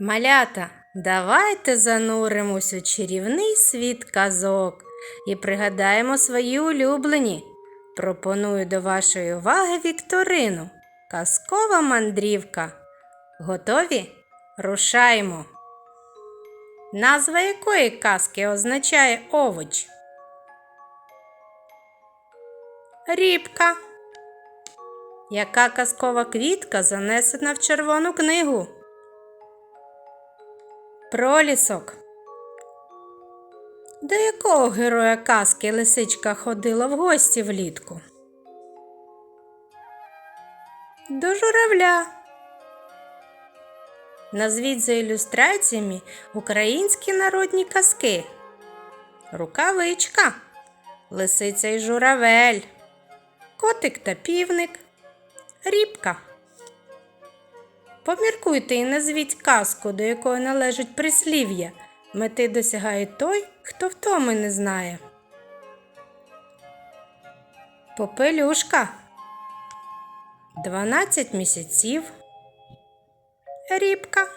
Малята, давайте зануримось у чарівний світ казок і пригадаємо свої улюблені. Пропоную до вашої уваги Вікторину. Казкова мандрівка. Готові? Рушаймо. Назва якої казки означає овоч? Рібка. Яка казкова квітка занесена в червону книгу? Пролісок. До якого героя казки лисичка ходила в гості влітку? До журавля. Назвіть за ілюстраціями українські народні казки. Рукавичка, лисиця і журавель, котик та півник, рібка. Поміркуйте і назвіть казку, до якої належить прислів'я. Мети досягає той, хто втоми не знає. Попелюшка. 12 місяців. Рібка.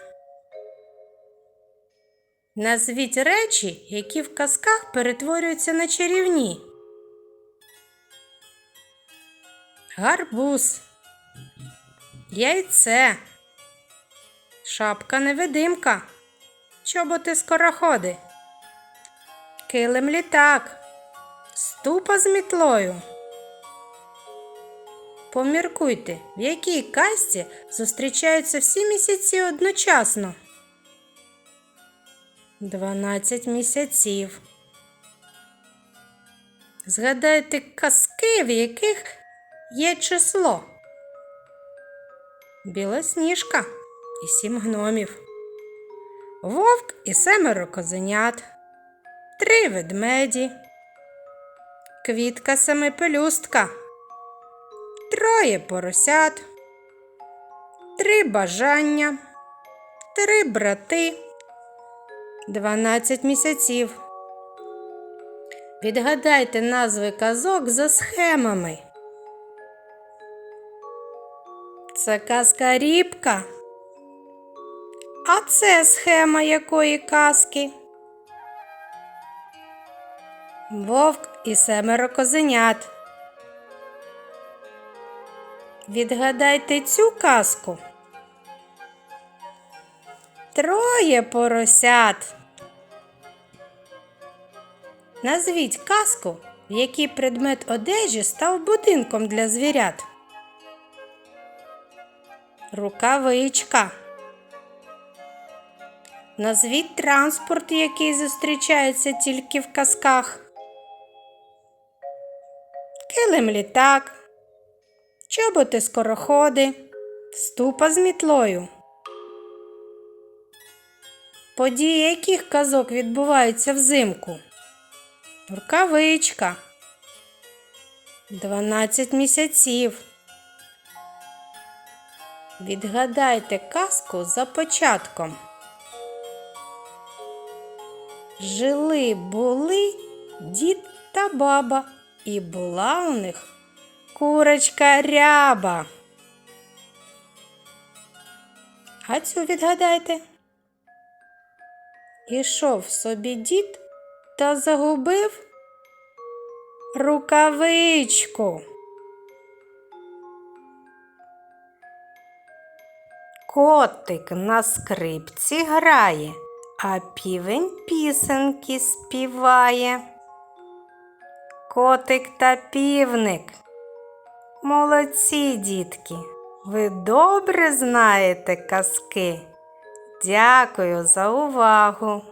Назвіть речі, які в казках перетворюються на чарівні. Гарбуз. Яйце. Шапка невидимка. Чоботи скороходи. Килим літак. Ступа з мітлою. Поміркуйте, в якій казці зустрічаються всі місяці одночасно. 12 місяців. Згадайте казки, в яких є число. Білосніжка і сім гномів. Вовк і семеро козенят. Три ведмеді. Квітка семипелюстка. Троє поросят. Три бажання. Три брати. Дванадцять місяців. Відгадайте назви казок за схемами. Це казка рібка. А це схема якої казки? Вовк і семеро козенят. Відгадайте цю казку. Троє поросят. Назвіть казку, в якій предмет одежі став будинком для звірят. Рукавичка. Назвіть транспорт, який зустрічається тільки в казках. Килим літак, чоботи скороходи, ступа з мітлою. Події яких казок відбуваються взимку? Рукавичка. 12 місяців. Відгадайте казку за початком. Жили були дід та баба, і була у них курочка ряба. А цю відгадайте. Ішов собі дід та загубив рукавичку. Котик на скрипці грає, а півень пісенки співає. Котик та півник. Молодці, дітки, ви добре знаєте казки. Дякую за увагу.